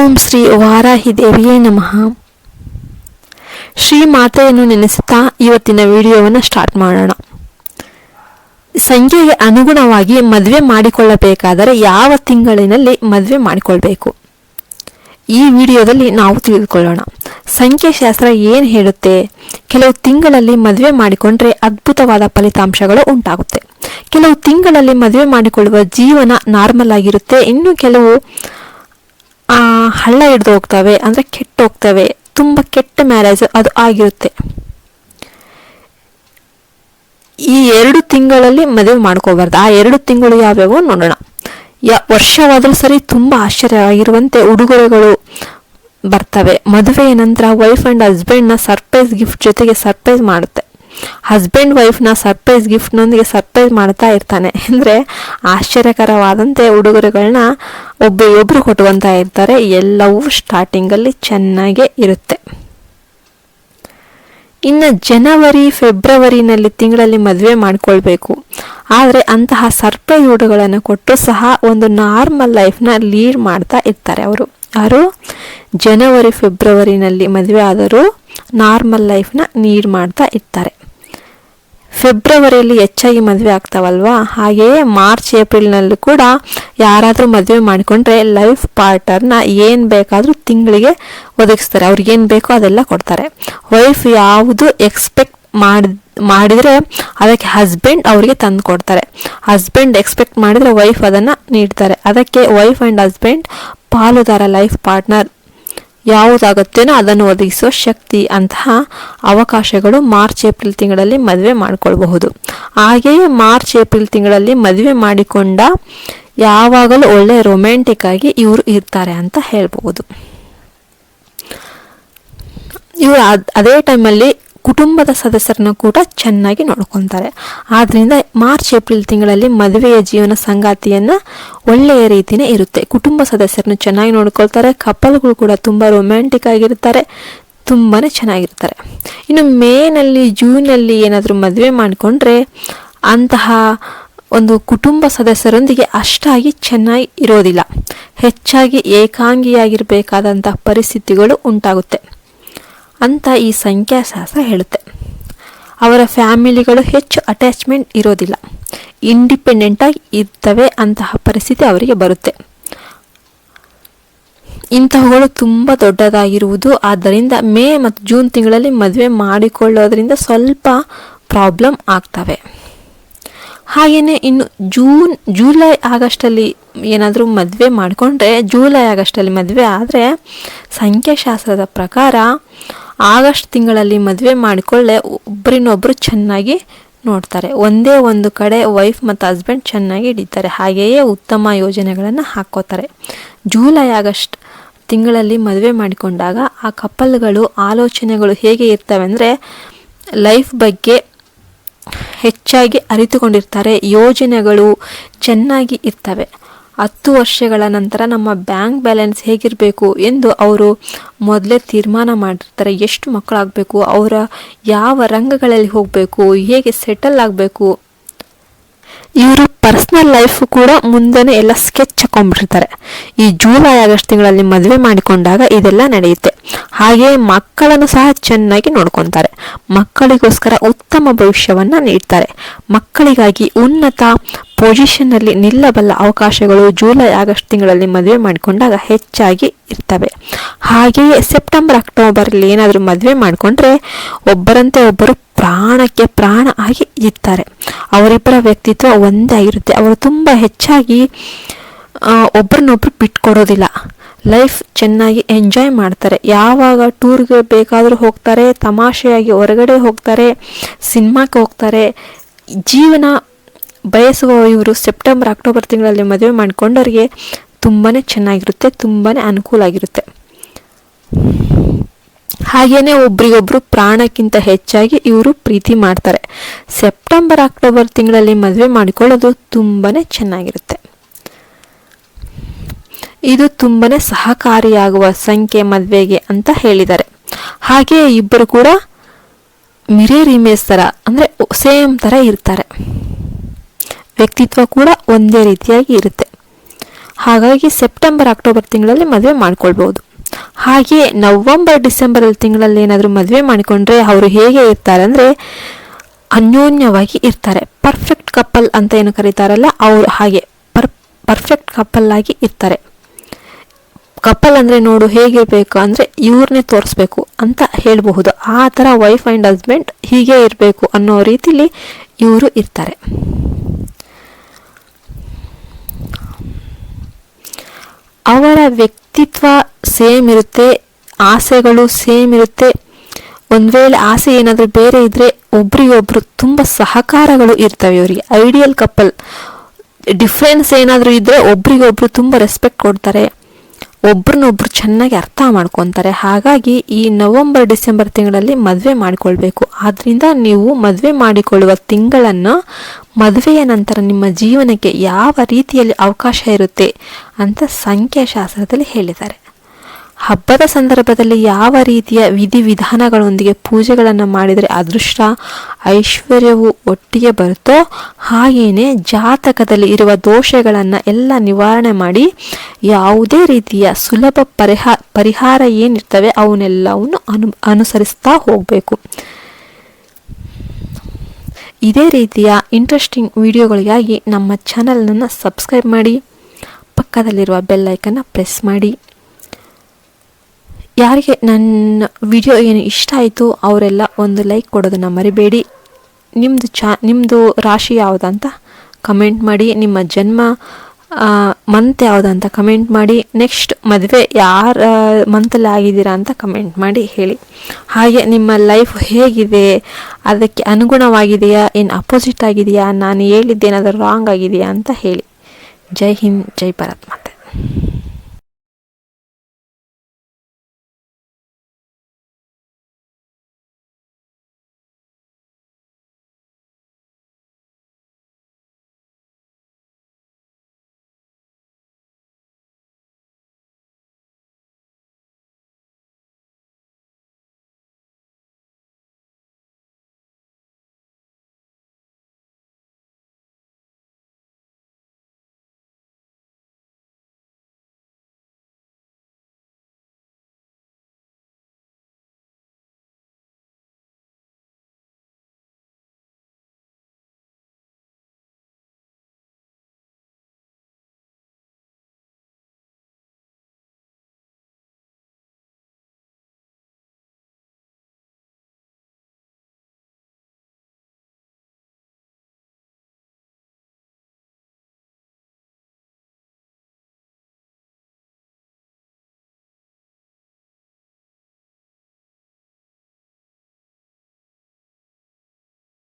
ಓಂ ಶ್ರೀ ವಾರಾಹಿ ದೇವಿಯೇ ನಮಃ. ಶ್ರೀ ಮಾತೆಯನ್ನು ನೆನೆಸುತ್ತಾ ಇವತ್ತಿನ ವಿಡಿಯೋವನ್ನು ಸ್ಟಾರ್ಟ್ ಮಾಡೋಣ. ಸಂಖ್ಯೆಗೆ ಅನುಗುಣವಾಗಿ ಮದುವೆ ಮಾಡಿಕೊಳ್ಳಬೇಕಾದರೆ ಯಾವ ತಿಂಗಳಿನಲ್ಲಿ ಮದುವೆ ಮಾಡಿಕೊಳ್ಬೇಕು? ಈ ವಿಡಿಯೋದಲ್ಲಿ ನಾವು ತಿಳಿದುಕೊಳ್ಳೋಣ. ಸಂಖ್ಯಾಶಾಸ್ತ್ರ ಏನು ಹೇಳುತ್ತೆ? ಕೆಲವು ತಿಂಗಳಲ್ಲಿ ಮದುವೆ ಮಾಡಿಕೊಂಡ್ರೆ ಅದ್ಭುತವಾದ ಫಲಿತಾಂಶಗಳು ಉಂಟಾಗುತ್ತೆ. ಕೆಲವು ತಿಂಗಳಲ್ಲಿ ಮದುವೆ ಮಾಡಿಕೊಳ್ಳುವ ಜೀವನ ನಾರ್ಮಲ್ ಆಗಿರುತ್ತೆ. ಇನ್ನು ಕೆಲವು ಹಳ್ಳ ಹಿಡ್ದು ಹೋಗ್ತವೆ, ಅಂದರೆ ಕೆಟ್ಟು ಹೋಗ್ತವೆ, ತುಂಬ ಕೆಟ್ಟ ಮ್ಯಾರೇಜ್ ಅದು ಆಗಿರುತ್ತೆ. ಈ ಎರಡು ತಿಂಗಳಲ್ಲಿ ಮದುವೆ ಮಾಡ್ಕೋಬಾರ್ದು. ಆ ಎರಡು ತಿಂಗಳು ಯಾವ್ಯಾವ ನೋಡೋಣ. ಯಾ, ವರ್ಷವಾದರೂ ಸರಿ ತುಂಬ ಆಶ್ಚರ್ಯವಾಗಿರುವಂತೆ ಉಡುಗೊರೆಗಳು ಬರ್ತವೆ. ಮದುವೆಯ ನಂತರ ವೈಫ್ ಆ್ಯಂಡ್ ಹಸ್ಬೆಂಡ್ನ ಸರ್ಪ್ರೈಸ್ ಗಿಫ್ಟ್ ಜೊತೆಗೆ ಸರ್ಪ್ರೈಸ್ ಮಾಡುತ್ತೆ. ಹಸ್ಬೆಂಡ್ ವೈಫ್ನ ಸರ್ಪ್ರೈಸ್ ಗಿಫ್ಟ್ನೊಂದಿಗೆ ಸರ್ಪ್ರೈಸ್ ಮಾಡ್ತಾ ಇರ್ತಾನೆ. ಅಂದರೆ ಆಶ್ಚರ್ಯಕರವಾದಂತೆ ಉಡುಗೊರೆಗಳನ್ನ ಒಬ್ಬರಿಗೊಬ್ರು ಕೊಟ್ಕೊತಾ ಇರ್ತಾರೆ. ಎಲ್ಲವೂ ಸ್ಟಾರ್ಟಿಂಗಲ್ಲಿ ಚೆನ್ನಾಗೇ ಇರುತ್ತೆ. ಇನ್ನು ಜನವರಿ, ಫೆಬ್ರವರಿನಲ್ಲಿ ತಿಂಗಳಲ್ಲಿ ಮದುವೆ ಮಾಡ್ಕೊಳ್ಬೇಕು. ಆದರೆ ಅಂತಹ ಸರ್ಪ್ರೈಸ್ ಉಡುಗಳನ್ನು ಕೊಟ್ಟು ಸಹ ಒಂದು ನಾರ್ಮಲ್ ಲೈಫ್ನ ಲೀಡ್ ಮಾಡ್ತಾ ಇರ್ತಾರೆ ಅವರು. ಯಾರು? ಜನವರಿ, ಫೆಬ್ರವರಿನಲ್ಲಿ ಮದುವೆ ಆದರೂ ನಾರ್ಮಲ್ ಲೈಫ್ನ ಲೀಡ್ ಮಾಡ್ತಾ ಇರ್ತಾರೆ. ಫೆಬ್ರವರಿಯಲ್ಲಿ ಹೆಚ್ಚಾಗಿ ಮದುವೆ ಆಗ್ತಾವಲ್ವಾ? ಹಾಗೆಯೇ ಮಾರ್ಚ್, ಏಪ್ರಿಲ್ನಲ್ಲೂ ಕೂಡ ಯಾರಾದರೂ ಮದುವೆ ಮಾಡಿಕೊಂಡ್ರೆ ಲೈಫ್ ಪಾರ್ಟ್ನರ್ನ ಏನು ಬೇಕಾದರೂ ತಿಂಗಳಿಗೆ ಒದಗಿಸ್ತಾರೆ. ಅವ್ರಿಗೆ ಏನು ಬೇಕೋ ಅದೆಲ್ಲ ಕೊಡ್ತಾರೆ. ವೈಫ್ ಯಾವುದು ಎಕ್ಸ್ಪೆಕ್ಟ್ ಮಾಡಿ, ಮಾಡಿದರೆ ಅದಕ್ಕೆ ಹಸ್ಬೆಂಡ್ ಅವರಿಗೆ ತಂದು ಕೊಡ್ತಾರೆ. ಹಸ್ಬೆಂಡ್ ಎಕ್ಸ್ಪೆಕ್ಟ್ ಮಾಡಿದರೆ ವೈಫ್ ಅದನ್ನು ನೀಡ್ತಾರೆ. ಅದಕ್ಕೆ ವೈಫ್ ಆ್ಯಂಡ್ ಹಸ್ಬೆಂಡ್ ಪಾಲುದಾರ ಲೈಫ್ ಪಾರ್ಟ್ನರ್ ಯಾವುದಾಗುತ್ತೇನೋ ಅದನ್ನು ಒದಗಿಸುವ ಶಕ್ತಿ ಅಂತಹ ಅವಕಾಶಗಳು ಮಾರ್ಚ್, ಏಪ್ರಿಲ್ ತಿಂಗಳಲ್ಲಿ ಮದುವೆ ಮಾಡಿಕೊಳ್ಬಹುದು. ಹಾಗೆಯೇ ಮಾರ್ಚ್, ಏಪ್ರಿಲ್ ತಿಂಗಳಲ್ಲಿ ಮದುವೆ ಮಾಡಿಕೊಂಡ ಯಾವಾಗಲೂ ಒಳ್ಳೆ ರೊಮ್ಯಾಂಟಿಕ್ ಆಗಿ ಇವರು ಇರ್ತಾರೆ ಅಂತ ಹೇಳ್ಬೋದು ಇವರು ಅದ್- ಅದೇ ಟೈಮಲ್ಲಿ ಕುಟುಂಬದ ಸದಸ್ಯರನ್ನು ಕೂಡ ಚೆನ್ನಾಗಿ ನೋಡ್ಕೊತಾರೆ. ಆದ್ದರಿಂದ ಮಾರ್ಚ್, ಏಪ್ರಿಲ್ ತಿಂಗಳಲ್ಲಿ ಮದುವೆಯ ಜೀವನ ಸಂಗಾತಿಯನ್ನು ಒಳ್ಳೆಯ ರೀತಿಯೇ ಇರುತ್ತೆ. ಕುಟುಂಬ ಸದಸ್ಯರನ್ನು ಚೆನ್ನಾಗಿ ನೋಡ್ಕೊಳ್ತಾರೆ. ಕಪಲ್ಗಳು ಕೂಡ ತುಂಬ ರೊಮ್ಯಾಂಟಿಕ್ ಆಗಿರ್ತಾರೆ. ತುಂಬಾ ಚೆನ್ನಾಗಿರ್ತಾರೆ. ಇನ್ನು ಮೇನಲ್ಲಿ ಜೂನಲ್ಲಿ ಏನಾದರೂ ಮದುವೆ ಮಾಡಿಕೊಂಡ್ರೆ ಅಂತಹ ಒಂದು ಕುಟುಂಬ ಸದಸ್ಯರೊಂದಿಗೆ ಅಷ್ಟಾಗಿ ಚೆನ್ನಾಗಿ ಇರೋದಿಲ್ಲ. ಹೆಚ್ಚಾಗಿ ಏಕಾಂಗಿಯಾಗಿರಬೇಕಾದಂತಹ ಪರಿಸ್ಥಿತಿಗಳು ಉಂಟಾಗುತ್ತೆ. ಅಂತ ಈ ಸಂಖ್ಯಾಶಾಸ್ತ್ರ ಹೇಳುತ್ತೆ. ಅವರ ಫ್ಯಾಮಿಲಿಗಳು ಹೆಚ್ಚು ಅಟ್ಯಾಚ್ಮೆಂಟ್ ಇರೋದಿಲ್ಲ. ಇಂಡಿಪೆಂಡೆಂಟಾಗಿ ಇರ್ತವೆ ಅಂತಹ ಪರಿಸ್ಥಿತಿ ಅವರಿಗೆ ಬರುತ್ತೆ. ಇಂತಹವುಗಳು ತುಂಬ ದೊಡ್ಡದಾಗಿರುವುದು. ಆದ್ದರಿಂದ ಮೇ ಮತ್ತು ಜೂನ್ ತಿಂಗಳಲ್ಲಿ ಮದುವೆ ಮಾಡಿಕೊಳ್ಳೋದ್ರಿಂದ ಸ್ವಲ್ಪ ಪ್ರಾಬ್ಲಮ್ ಆಗ್ತವೆ. ಹಾಗೆಯೇ ಇನ್ನು ಜೂನ್, ಜೂಲೈ ಆಗಸ್ಟಲ್ಲಿ ಏನಾದರೂ ಮದುವೆ ಮಾಡಿಕೊಂಡ್ರೆ, ಜೂಲೈ ಆಗಸ್ಟಲ್ಲಿ ಮದುವೆ ಆದರೆ ಸಂಖ್ಯಾಶಾಸ್ತ್ರದ ಪ್ರಕಾರ ಆಗಸ್ಟ್ ತಿಂಗಳಲ್ಲಿ ಮದುವೆ ಮಾಡಿಕೊಳ್ಳೆ ಒಬ್ಬರಿನೊಬ್ಬರು ಚೆನ್ನಾಗಿ ನೋಡ್ತಾರೆ. ಒಂದೇ ಒಂದು ಕಡೆ ವೈಫ್ ಮತ್ತು ಹಸ್ಬೆಂಡ್ ಚೆನ್ನಾಗಿ ಹಿಡಿತಾರೆ. ಹಾಗೆಯೇ ಉತ್ತಮ ಯೋಜನೆಗಳನ್ನು ಹಾಕೋತಾರೆ ಜೂಲೈ ಆಗಸ್ಟ್ ತಿಂಗಳಲ್ಲಿ ಮದುವೆ ಮಾಡಿಕೊಂಡಾಗ ಆ ಕಪಲ್ಗಳು ಆಲೋಚನೆಗಳು ಹೇಗೆ ಇರ್ತವೆ ಅಂದರೆ ಲೈಫ್ ಬಗ್ಗೆ ಹೆಚ್ಚಾಗಿ ಅರಿತುಕೊಂಡಿರ್ತಾರೆ. ಯೋಜನೆಗಳು ಚೆನ್ನಾಗಿ ಇರ್ತವೆ. ಹತ್ತು ವರ್ಷಗಳ ನಂತರ ನಮ್ಮ ಬ್ಯಾಂಕ್ ಬ್ಯಾಲೆನ್ಸ್ ಹೇಗಿರಬೇಕು ಎಂದು ಅವರು ಮೊದಲೇ ತೀರ್ಮಾನ ಮಾಡಿರ್ತಾರೆ. ಎಷ್ಟು ಮಕ್ಕಳಾಗಬೇಕು, ಅವರ ಯಾವ ರಂಗಗಳಲ್ಲಿ ಹೋಗಬೇಕು, ಹೇಗೆ ಸೆಟಲ್ ಆಗಬೇಕು. ಇವರು ಪರ್ಸ್ನಲ್ ಲೈಫ್ ಕೂಡ ಮುಂದೆನೇ ಎಲ್ಲ ಸ್ಕೆಚ್ ಹಾಕೊಂಡ್ಬಿಟ್ಟಿರ್ತಾರೆ. ಈ ಜೂಲೈ ಆಗಸ್ಟ್ ತಿಂಗಳಲ್ಲಿ ಮದುವೆ ಮಾಡಿಕೊಂಡಾಗ ಇದೆಲ್ಲ ನಡೆಯುತ್ತೆ. ಹಾಗೆಯೇ ಮಕ್ಕಳನ್ನು ಸಹ ಚೆನ್ನಾಗಿ ನೋಡ್ಕೊತಾರೆ. ಮಕ್ಕಳಿಗೋಸ್ಕರ ಉತ್ತಮ ಭವಿಷ್ಯವನ್ನು ನೀಡ್ತಾರೆ. ಮಕ್ಕಳಿಗಾಗಿ ಉನ್ನತ ಪೊಸಿಷನ್ನಲ್ಲಿ ನಿಲ್ಲಬಲ್ಲ ಅವಕಾಶಗಳು ಜೂಲೈ ಆಗಸ್ಟ್ ತಿಂಗಳಲ್ಲಿ ಮದುವೆ ಮಾಡಿಕೊಂಡಾಗ ಹೆಚ್ಚಾಗಿ ಇರ್ತವೆ. ಹಾಗೆಯೇ ಸೆಪ್ಟೆಂಬರ್ ಅಕ್ಟೋಬರಲ್ಲಿ ಏನಾದರೂ ಮದುವೆ ಮಾಡಿಕೊಂಡ್ರೆ ಒಬ್ಬರಂತೆ ಒಬ್ಬರು ಪ್ರಾಣಕ್ಕೆ ಪ್ರಾಣ ಆಗಿ ಇರ್ತಾರೆ. ಅವರಿಬ್ಬರ ವ್ಯಕ್ತಿತ್ವ ಒಂದೇ ಆಗಿರುತ್ತೆ ಅವರು ತುಂಬ ಹೆಚ್ಚಾಗಿ ಒಬ್ರನ್ನೊಬ್ರು ಬಿಟ್ಕೊಡೋದಿಲ್ಲ. ಲೈಫ್ ಚೆನ್ನಾಗಿ ಎಂಜಾಯ್ ಮಾಡ್ತಾರೆ. ಯಾವಾಗ ಟೂರ್ಗೆ ಬೇಕಾದರೂ ಹೋಗ್ತಾರೆ, ತಮಾಷೆಯಾಗಿ ಹೊರಗಡೆ ಹೋಗ್ತಾರೆ, ಸಿನಿಮಾಕ್ಕೆ ಹೋಗ್ತಾರೆ. ಜೀವನ ಬಯಸುವ ಇವರು ಸೆಪ್ಟೆಂಬರ್ ಅಕ್ಟೋಬರ್ ತಿಂಗಳಲ್ಲಿ ಮದುವೆ ಮಾಡಿಕೊಂಡವರಿಗೆ ತುಂಬಾ ಚೆನ್ನಾಗಿರುತ್ತೆ ತುಂಬಾ ಅನುಕೂಲ ಆಗಿರುತ್ತೆ. ಹಾಗೇನೆ ಒಬ್ರಿಗೊಬ್ರು ಪ್ರಾಣಕ್ಕಿಂತ ಹೆಚ್ಚಾಗಿ ಇವರು ಪ್ರೀತಿ ಮಾಡ್ತಾರೆ. ಸೆಪ್ಟೆಂಬರ್, ಅಕ್ಟೋಬರ್ ತಿಂಗಳಲ್ಲಿ ಮದುವೆ ಮಾಡಿಕೊಳ್ಳೋದು ತುಂಬಾನೇ ಚೆನ್ನಾಗಿರುತ್ತೆ. ಇದು ತುಂಬಾನೇ ಸಹಕಾರಿಯಾಗುವ ಸಂಖ್ಯೆ ಮದುವೆಗೆ ಅಂತ ಹೇಳಿದ್ದಾರೆ. ಹಾಗೆ ಇಬ್ಬರು ಕೂಡ ಮಿರೇರ್ ಇಮೇಜ್ ಥರ ಅಂದರೆ ಸೇಮ್ ಥರ ಇರ್ತಾರೆ. ವ್ಯಕ್ತಿತ್ವ ಕೂಡ ಒಂದೇ ರೀತಿಯಾಗಿ ಇರುತ್ತೆ. ಹಾಗಾಗಿ ಸೆಪ್ಟೆಂಬರ್, ಅಕ್ಟೋಬರ್ ತಿಂಗಳಲ್ಲಿ ಮದುವೆ ಮಾಡ್ಕೊಳ್ಬೋದು ಹಾಗೆ ನವಂಬರ್ ಡಿಸೆಂಬರ್ ತಿಂಗಳಲ್ಲಿ ಏನಾದರೂ ಮದುವೆ ಮಾಡಿಕೊಂಡ್ರೆ ಅವರು ಹೇಗೆ ಇರ್ತಾರೆ ಅಂದರೆ ಅನ್ಯೋನ್ಯವಾಗಿ ಇರ್ತಾರೆ. ಪರ್ಫೆಕ್ಟ್ ಕಪಲ್ ಅಂತ ಏನು ಕರೀತಾರಲ್ಲ, ಅವರು ಹಾಗೆ ಪರ್ ಪರ್ಫೆಕ್ಟ್ ಕಪಲ್ ಆಗಿ ಇರ್ತಾರೆ. ಕಪಲ್ ಅಂದರೆ ನೋಡು ಹೇಗಿರಬೇಕು ಅಂದರೆ ಇವ್ರನ್ನೇ ತೋರಿಸ್ಬೇಕು ಅಂತ ಹೇಳಬಹುದು. ಆ ಥರ ವೈಫ್ ಆ್ಯಂಡ್ ಹಸ್ಬೆಂಡ್ ಹೀಗೆ ಇರಬೇಕು ಅನ್ನೋ ರೀತಿಲಿ ಇವರು ಇರ್ತಾರೆ. ಅವರ ವ್ಯಕ್ತಿತ್ವ ಸೇಮ್ ಇರುತ್ತೆ, ಆಸೆಗಳು ಸೇಮ್ ಇರುತ್ತೆ. ಒಂದು ವೇಳೆ ಆಸೆ ಏನಾದರೂ ಬೇರೆ ಇದ್ದರೆ ಒಬ್ರಿಗೊಬ್ರು ತುಂಬ ಸಹಕಾರಗಳು ಇರ್ತವೆ ಇವರಿಗೆ. ಐಡಿಯಲ್ ಕಪಲ್ ಡಿಫ್ರೆನ್ಸ್ ಏನಾದರೂ ಇದ್ದರೆ ಒಬ್ರಿಗೊಬ್ರು ತುಂಬ ರೆಸ್ಪೆಕ್ಟ್ ಕೊಡ್ತಾರೆ. ಒಬ್ರನ್ನೊಬ್ರು ಚೆನ್ನಾಗಿ ಅರ್ಥ ಮಾಡ್ಕೊತಾರೆ. ಹಾಗಾಗಿ ಈ ನವೆಂಬರ್, ಡಿಸೆಂಬರ್ ತಿಂಗಳಲ್ಲಿ ಮದುವೆ ಮಾಡಿಕೊಳ್ಬೇಕು. ಆದ್ದರಿಂದ ನೀವು ಮದುವೆ ಮಾಡಿಕೊಳ್ಳುವ ತಿಂಗಳನ್ನು ಮದುವೆಯ ನಂತರ ನಿಮ್ಮ ಜೀವನಕ್ಕೆ ಯಾವ ರೀತಿಯಲ್ಲಿ ಅವಕಾಶ ಇರುತ್ತೆ ಅಂತ ಸಂಖ್ಯಾಶಾಸ್ತ್ರದಲ್ಲಿ ಹೇಳಿದ್ದಾರೆ. ಹಬ್ಬದ ಸಂದರ್ಭದಲ್ಲಿ ಯಾವ ರೀತಿಯ ವಿಧಿವಿಧಾನಗಳೊಂದಿಗೆ ಪೂಜೆಗಳನ್ನು ಮಾಡಿದರೆ ಅದೃಷ್ಟ, ಐಶ್ವರ್ಯವು ಒಟ್ಟಿಗೆ ಬರುತ್ತೋ ಹಾಗೇನೆ ಜಾತಕದಲ್ಲಿ ಇರುವ ದೋಷಗಳನ್ನು ಎಲ್ಲ ನಿವಾರಣೆ ಮಾಡಿ ಯಾವುದೇ ರೀತಿಯ ಸುಲಭ ಪರಿಹಾ, ಪರಿಹಾರ ಏನಿರ್ತವೆ ಅವನ್ನೆಲ್ಲವನ್ನು ಅನು, ಅನುಸರಿಸ್ತಾ ಹೋಗಬೇಕು. ಇದೇ ರೀತಿಯ ಇಂಟ್ರೆಸ್ಟಿಂಗ್ ವಿಡಿಯೋಗಳಿಗಾಗಿ ನಮ್ಮ ಚಾನಲನ್ನು ಸಬ್ಸ್ಕ್ರೈಬ್ ಮಾಡಿ, ಪಕ್ಕದಲ್ಲಿರುವ ಬೆಲ್ಲೈಕನ್ನು ಪ್ರೆಸ್ ಮಾಡಿ. ಯಾರಿಗೆ ನನ್ನ ವಿಡಿಯೋ ಏನು ಇಷ್ಟ ಆಯಿತು, ಅವರೆಲ್ಲ ಒಂದು ಲೈಕ್ ಕೊಡೋದನ್ನು ಮರಿಬೇಡಿ. ನಿಮ್ಮದು ಚಾ ನಿಮ್ಮದು ರಾಶಿ ಯಾವುದಂತ ಕಮೆಂಟ್ ಮಾಡಿ, ನಿಮ್ಮ ಜನ್ಮ ಮಂತ್ ಯಾವುದಂತ ಕಮೆಂಟ್ ಮಾಡಿ ನೆಕ್ಸ್ಟ್ ಮದುವೆ ಯಾರ ಮಂತಲ್ಲಿ ಆಗಿದ್ದೀರಾ ಅಂತ ಕಮೆಂಟ್ ಮಾಡಿ ಹೇಳಿ. ಹಾಗೆ ನಿಮ್ಮ ಲೈಫ್ ಹೇಗಿದೆ, ಅದಕ್ಕೆ ಅನುಗುಣವಾಗಿದೆಯಾ, ಏನು ಅಪೋಸಿಟ್ ಆಗಿದೆಯಾ, ನಾನು ಹೇಳಿದ್ದೇನಾದರೂ ರಾಂಗ್ ಆಗಿದೆಯಾ ಅಂತ ಹೇಳಿ. ಜೈ ಹಿಂದ್, ಜೈ ಭಾರತ್ ಮಾತೆ.